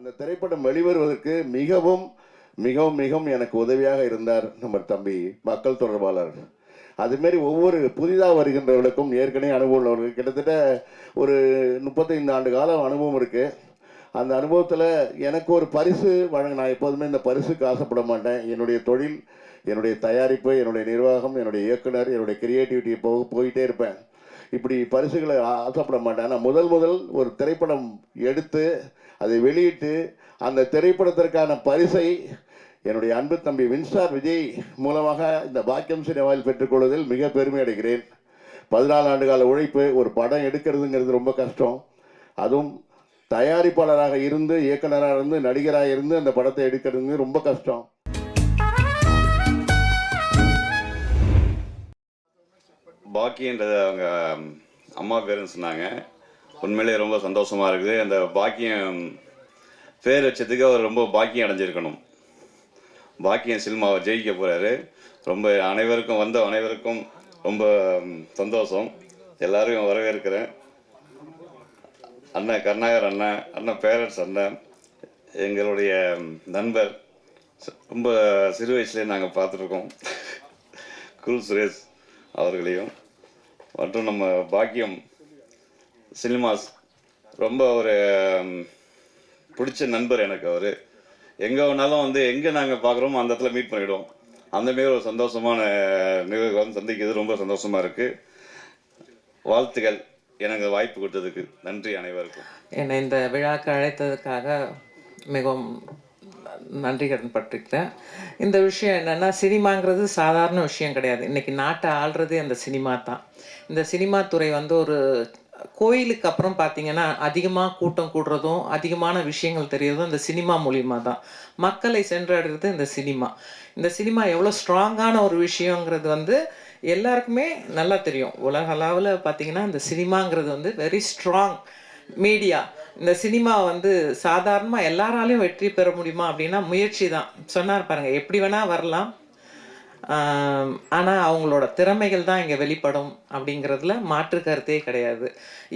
அந்த திரைப்படம் வெளிவருவதற்கு மிகவும் மிகவும் மிகவும் எனக்கு உதவியாக இருந்தார் நம்ம தம்பி மக்கள் தொடர்பாளர் அதுமாரி ஒவ்வொரு புதிதாக வருகின்றவர்களுக்கும் ஏற்கனவே அனுபவம் உள்ளவர்கள் கிட்டத்தட்ட ஒரு முப்பத்தைந்து ஆண்டு காலம் அனுபவம் இருக்குது அந்த அனுபவத்தில் எனக்கு ஒரு பரிசு வழங்க நான் எப்போதுமே இந்த பரிசுக்கு ஆசைப்பட மாட்டேன். என்னுடைய தொழில் என்னுடைய தயாரிப்பு என்னுடைய நிர்வாகம் என்னுடைய இயக்குனர் என்னுடைய கிரியேட்டிவிட்டி போக போயிட்டே இருப்பேன். இப்படி பரிசுகளை ஆசைப்பட மாட்டேன். ஆனால் முதல் முதல் ஒரு திரைப்படம் எடுத்து அதை வெளியிட்டு அந்த திரைப்படத்திற்கான பரிசை என்னுடைய அன்பு தம்பி வின்ஸ்டார் விஜய் மூலமாக இந்த பாக்கியம் சினிமாவில் பெற்றுக்கொள்வதில் மிக பெருமை அடைகிறேன். பதினாலு ஆண்டு கால உழைப்பு ஒரு படம் எடுக்கிறதுங்கிறது ரொம்ப கஷ்டம். அதுவும் தயாரிப்பாளராக இருந்து இயக்குனராக இருந்து நடிகராக இருந்து அந்த படத்தை எடுக்கிறது ரொம்ப கஷ்டம். பாக்கியன்றது அவங்க அம்மா பேருன்னு சொன்னாங்க. உண்மையிலே ரொம்ப சந்தோஷமாக இருக்குது. அந்த பாக்கியம் பேர் வச்சதுக்கு அவர் ரொம்ப பாக்கியம் அடைஞ்சிருக்கணும். பாக்கியம் சினிமாவை ஜெயிக்க போகிறாரு ரொம்ப அனைவருக்கும் வந்த அனைவருக்கும் ரொம்ப சந்தோஷம். எல்லாரையும் வரவேற்கிறேன். அண்ணன் கருணாகர் அண்ணன் அண்ணன் பேரண்ட்ஸ் அண்ணன் எங்களுடைய நண்பர். ரொம்ப சிறு வயசுலேயே நாங்கள் பார்த்துருக்கோம். குரு சுரேஷ். அவர்களையும் மற்றும் நம்ம பாக்கியம் சினிமாஸ் ரொம்ப ஒரு பிடிச்ச நண்பர் எனக்கு அவர். எங்கே வேணாலும் வந்து எங்கே நாங்கள் பார்க்குறோமோ அந்த இடத்துல மீட் பண்ணிவிடுவோம் அந்தமாரி ஒரு சந்தோஷமான நிகழ்வு வந்து சந்திக்கிறது ரொம்ப சந்தோஷமாக இருக்குது வாழ்த்துக்கள். எனக்கு வாய்ப்பு கொடுத்ததுக்கு நன்றி அனைவருக்கும். என்னை இந்த விழாக்கு அழைத்ததுக்காக மிகவும் நன்றி கடன் பட்டிருக்கிறேன் இந்த விஷயம் என்னென்னா சினிமாங்கிறது சாதாரண விஷயம் கிடையாது. இன்றைக்கி நாட்டை ஆள்றது அந்த சினிமா தான். இந்த சினிமா துறை வந்து ஒரு கோயிலுக்கு அப்புறம் பார்த்தீங்கன்னா அதிகமாக கூட்டம் கூடுறதும் அதிகமான விஷயங்கள் தெரியறதும் இந்த சினிமா மூலியமாக தான். மக்களை சென்றடைகிறது இந்த சினிமா. இந்த சினிமா எவ்வளோ ஸ்ட்ராங்கான ஒரு விஷயங்கிறது வந்து எல்லாருக்குமே நல்லா தெரியும். உலக அளவில் பார்த்தீங்கன்னா இந்த சினிமாங்கிறது வந்து வெரி ஸ்ட்ராங் மீடியா இந்த சினிமா வந்து சாதாரணமாக எல்லாராலையும் வெற்றி பெற முடியுமா அப்படின்னா முயற்சி தான் சொன்னார் பாருங்கள் எப்படி வேணால் வரலாம். ஆனால் அவங்களோட திறமைகள் தான் இங்கே வெளிப்படும் அப்படிங்கிறதுல மாற்று கருத்தே கிடையாது.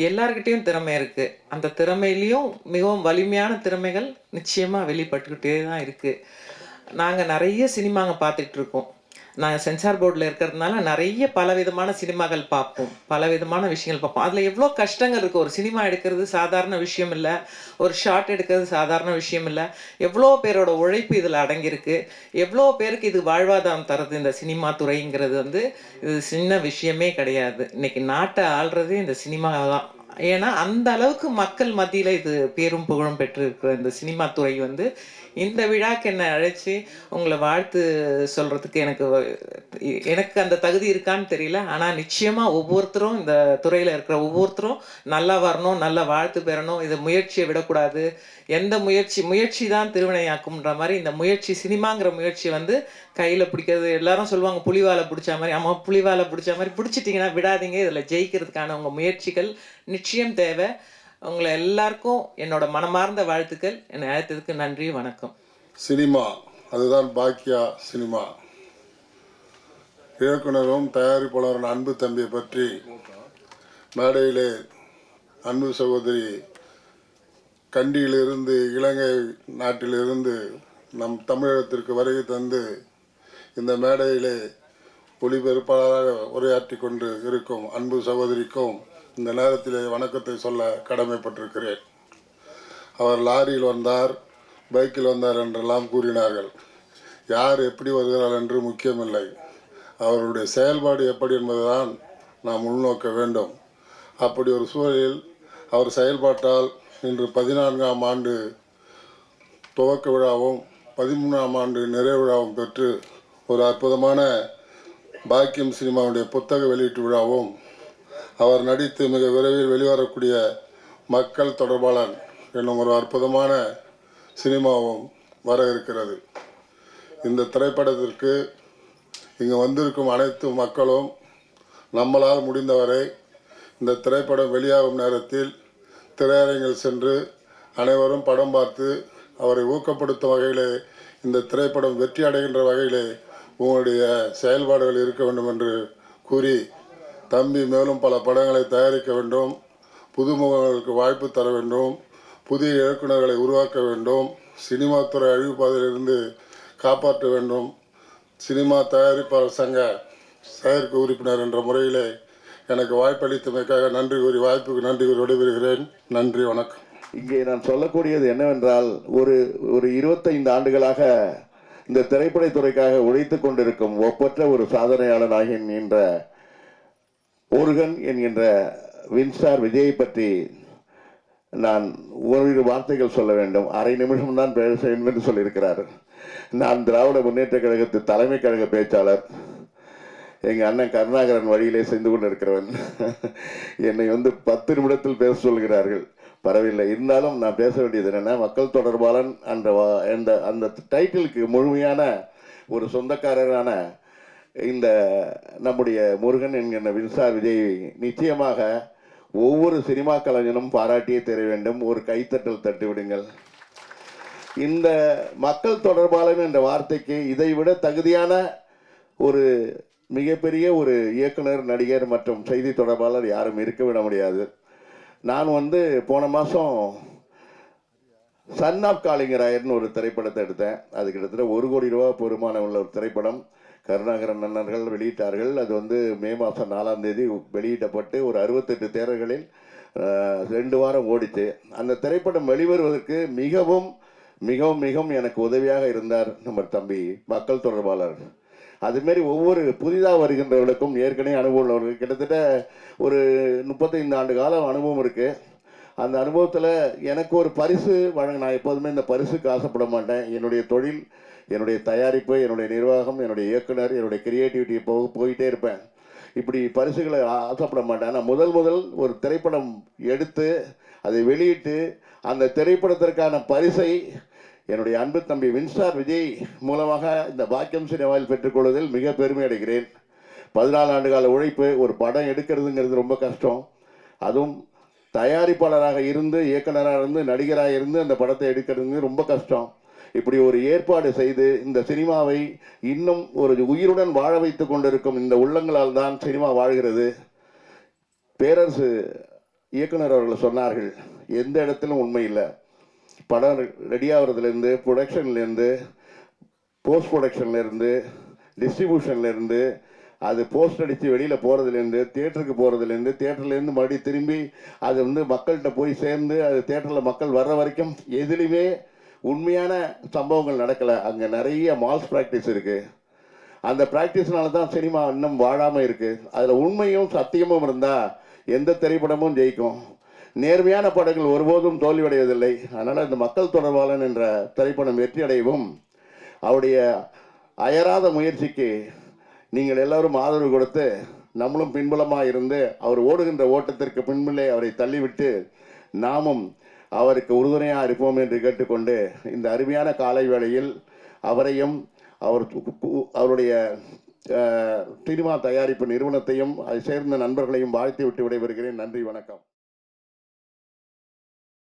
எல்லார்கிட்டேயும் திறமை இருக்குது அந்த திறமையிலையும் மிகவும் வலிமையான திறமைகள் நிச்சயமாக வெளிப்பட்டுக்கிட்டே தான் இருக்குது நாங்கள் நிறைய சினிமாங்க பார்த்துட்ருக்கோம் நான் சென்சார் போர்டில் இருக்கிறதுனால நிறைய பலவிதமான சினிமாக்கள் பார்ப்போம். பலவிதமான விஷயங்கள் பார்ப்போம். அதில் எவ்வளோ கஷ்டங்கள் இருக்குது ஒரு சினிமா எடுக்கிறது சாதாரண விஷயம் இல்லை. ஒரு ஷார்ட் எடுக்கிறது சாதாரண விஷயம் இல்லை. எவ்வளோ பேரோட உழைப்பு இதில் அடங்கியிருக்கு. எவ்வளோ பேருக்கு இது வாழ்வாதாரம் தரது இந்த சினிமா துறைங்கிறது வந்து இது சின்ன விஷயமே கிடையாது. இன்னைக்கு நாட்டை ஆள்றதே இந்த சினிமா தான் ஏன்னா அந்த அளவுக்கு மக்கள் மத்தியில் இது பேரும் புகழும் பெற்றிருக்கிற இந்த சினிமா துறை வந்து இந்த விழாக்கு என்னை அழைச்சி உங்களை வாழ்த்து சொல்கிறதுக்கு எனக்கு எனக்கு அந்த தகுதி இருக்கான்னு தெரியல. ஆனால் நிச்சயமாக ஒவ்வொருத்தரும் இந்த துறையில் இருக்கிற ஒவ்வொருத்தரும் நல்லா வரணும் நல்லா வாழ்த்து பெறணும். இது முயற்சியை விடக்கூடாது. எந்த முயற்சி முயற்சி தான் திருவினையாக்கும்ன்ற மாதிரி இந்த முயற்சி சினிமாங்கிற முயற்சி வந்து கையில் பிடிக்கிறது எல்லாரும் சொல்லுவாங்க புலிவாலை பிடிச்ச மாதிரி. ஆமாம் புலிவாலை பிடிச்ச மாதிரி பிடிச்சிட்டிங்கன்னா விடாதீங்க. இதில் ஜெயிக்கிறதுக்கான உங்கள் முயற்சிகள் நிச்சயம் தேவை. உங்களை எல்லாருக்கும் என்னோட மனமார்ந்த வாழ்த்துக்கள். என்னை அழைத்ததுக்கு நன்றி வணக்கம். சினிமா. அதுதான் பாக்கியா சினிமா. இயக்குனரும் தயாரிப்பாளரும் அன்பு தம்பியை பற்றி மேடையிலே அன்பு சகோதரி கண்டியிலிருந்து இலங்கை நாட்டிலிருந்து நம் தமிழகத்திற்கு வருகை தந்து இந்த மேடையிலே ஒளிபெருப்பாளராக உரையாற்றி கொண்டு இருக்கும் அன்பு சகோதரிக்கும் இந்த நேரத்திலே வணக்கத்தை சொல்ல கடமைப்பட்டிருக்கிறேன். அவர் லாரியில் வந்தார் பைக்கில் வந்தார் என்றெல்லாம் கூறினார்கள். யார் எப்படி வருகிறார் என்று முக்கியமில்லை. அவருடைய செயல்பாடு எப்படி என்பதுதான் நாம் உள்நோக்க வேண்டும். அப்படி ஒரு சூழலில் அவர் செயல்பாட்டால் இன்று பதினான்காம் ஆண்டு துவக்க விழாவும் பதிமூணாம் ஆண்டு நிறைவு விழாவும் பெற்று ஒரு அற்புதமான பாக்கியம் சினிமாவுடைய புத்தக வெளியீட்டு விழாவும் அவர் நடித்து மிக விரைவில் வெளிவரக்கூடிய மக்கள் தொடர்பாளன் என்னும் ஒரு அற்புதமான சினிமாவும் வர இருக்கிறது. இந்த திரைப்படத்திற்கு இங்கு வந்திருக்கும் அனைத்து மக்களும் நம்மளால் முடிந்தவரை இந்த திரைப்படம் வெளியாகும் நேரத்தில் திரையரங்கில் சென்று அனைவரும் படம் பார்த்து அவரை ஊக்கப்படுத்தும் வகையிலே இந்த திரைப்படம் வெற்றி அடைகின்ற வகையிலே உங்களுடைய செயல்பாடுகள் இருக்க வேண்டும் என்று கூறி தம்பி மேலும் பல படங்களை தயாரிக்க வேண்டும் புதுமுகங்களுக்கு வாய்ப்பு தர வேண்டும் புதிய இயக்குநர்களை உருவாக்க வேண்டும் சினிமா துறை அழிவுப்பாதையிலிருந்து காப்பாற்ற வேண்டும். சினிமா தயாரிப்பாளர் சங்க செயற்கு உறுப்பினர் என்ற முறையிலே எனக்கு வாய்ப்பளித்தமைக்காக நன்றி கூறி வாய்ப்புக்கு நன்றி கூறி விடைபெறுகிறேன். நன்றி வணக்கம். இங்கே நான் சொல்லக்கூடியது என்னவென்றால் ஒரு ஒரு இருபத்தைந்து ஆண்டுகளாக இந்த திரைப்படத்துறைக்காக உழைத்து கொண்டிருக்கும் ஒப்பற்ற ஒரு சாதனையாளனாக என்கின்ற முருகன் என்கின்ற வின்ஸ்டார் விஜயை பற்றி நான் ஓரிரு வார்த்தைகள் சொல்ல வேண்டும். அரை நிமிஷம் தான் பேச வேண்டும் என்று சொல்லியிருக்கிறார். நான் திராவிட முன்னேற்ற கழகத்து தலைமை கழக பேச்சாளர். எங்கள் அண்ணன் கருணாகரன் வழியிலே சென்று கொண்டிருக்கிறவன். என்னை வந்து பத்து நிமிடத்தில் பேச சொல்கிறார்கள். பரவாயில்லை இருந்தாலும் நான் பேச வேண்டியது என்னென்னா மக்கள் தொடர்பாளன் அந்த வா- அந்த டைட்டிலுக்கு முழுமையான ஒரு சொந்தக்காரரான இந்த நம்முடைய முருகன் என்கிற வின்சார் விஜய் நிச்சயமாக ஒவ்வொரு சினிமா கலைஞனும் பாராட்டியே தெரிய வேண்டும். ஒரு கைத்தட்டல் தட்டுவிடுங்கள் இந்த மக்கள் தொடர்பாளன் என்ற வார்த்தைக்கு இதை விட தகுதியான ஒரு மிகப்பெரிய ஒரு இயக்குனர் நடிகர் மற்றும் செய்தி தொடர்பாளர் யாரும் இருக்க விட முடியாது. நான் வந்து போன மாதம் சன் ஆஃப் காளிங்கராயர்னு ஒரு திரைப்படத்தை எடுத்தேன். அது கிட்டத்தட்ட ஒரு கோடி ரூபா பெருமானம் உள்ள ஒரு திரைப்படம். கருணாகரன் அண்ணர்கள் வெளியிட்டார்கள். அது வந்து மே மாதம் நாலாம் தேதி வெளியிடப்பட்டு ஒரு அறுபத்தெட்டு தேரர்களில் ரெண்டு வாரம் ஓடிச்சு அந்த திரைப்படம் வெளிவருவதற்கு மிகவும் மிகவும் மிகவும் எனக்கு உதவியாக இருந்தார் நம்ம தம்பி மக்கள் தொடர்பாளர். அதுமாரி ஒவ்வொரு புதிதாக வருகின்றவர்களுக்கும் ஏற்கனவே அனுபவம் உள்ளவர்கள் கிட்டத்தட்ட ஒரு முப்பத்தைந்து ஆண்டு காலம் அனுபவம் இருக்குது அந்த அனுபவத்தில் எனக்கு ஒரு பரிசு வழங்க நான் எப்போதுமே இந்த பரிசுக்கு ஆசைப்பட மாட்டேன். என்னுடைய தொழில் என்னுடைய தயாரிப்பு என்னுடைய நிர்வாகம் என்னுடைய இயக்குனர் என்னுடைய கிரியேட்டிவிட்டி போக போயிட்டே இருப்பேன். இப்படி பரிசுகளை ஆசைப்பட மாட்டேன். ஆனால் முதல் முதல் ஒரு திரைப்படம் எடுத்து அதை வெளியிட்டு அந்த திரைப்படத்திற்கான பரிசை என்னுடைய அன்பு தம்பி வின்ஸ்டார் விஜய் மூலமாக இந்த பாக்கியம் சினிமாவில் பெற்றுக்கொள்வதில் மிக பெருமை அடைகிறேன். பதினாலு ஆண்டு கால உழைப்பு ஒரு படம் எடுக்கிறதுங்கிறது ரொம்ப கஷ்டம். அதுவும் தயாரிப்பாளராக இருந்து இயக்குனராக இருந்து நடிகராக இருந்து அந்த படத்தை எடுக்கிறது ரொம்ப கஷ்டம். இப்படி ஒரு ஏற்பாடு செய்து இந்த சினிமாவை இன்னும் ஒரு உயிருடன் வாழ வைத்து கொண்டிருக்கும் இந்த உள்ளங்களால் தான் சினிமா வாழ்கிறது. பேரரசு இயக்குனர் அவர்கள் சொன்னார்கள் எந்த இடத்திலும் உண்மை இல்லை. படம் ரெடி ஆகிறதுலேருந்து ப்ரொடக்ஷன்லேருந்து போஸ்ட் ப்ரொடக்ஷன்லேருந்து டிஸ்ட்ரிபியூஷன்லேருந்து அது போஸ்ட் அடித்து வெளியில் போகிறதுலேருந்து தேட்டருக்கு போகிறதுலேருந்து தேட்டர்லேருந்து மறுபடியும் திரும்பி அது வந்து மக்கள்கிட்ட போய் சேர்ந்து அது தேட்டரில் மக்கள் வர்ற வரைக்கும் எதுலேயுமே உண்மையான சம்பவங்கள் நடக்கலை. அங்கே நிறைய மால்ஸ் ப்ராக்டிஸ் இருக்குது அந்த ப்ராக்டிஸ்னால தான் சினிமா இன்னும் வாழாமல் இருக்குது அதில் உண்மையும் சத்தியமும் இருந்தால் எந்த திரைப்படமும் ஜெயிக்கும். நேர்மையான படங்கள் ஒருபோதும் தோல்வியடைவதில்லை. அதனால் இந்த மக்கள் தொடர்பாளன் என்ற திரைப்படம் வெற்றியடையவும் அவருடைய அயராத முயற்சிக்கு நீங்கள் எல்லாரும் ஆதரவு கொடுத்து நம்மளும் பின்புலமாக இருந்து அவர் ஓடுகின்ற ஓட்டத்திற்கு பின்புலே அவரை தள்ளிவிட்டு நாமும் அவருக்கு உறுதுணையாக இருப்போம் என்று கேட்டுக்கொண்டு இந்த அருமையான காலை வேளையில் அவரையும் அவர் அவருடைய சினிமா தயாரிப்பு நிறுவனத்தையும் அதை சேர்ந்த நண்பர்களையும் வாழ்த்து விட்டு விடைபெறுகிறேன். நன்றி வணக்கம்.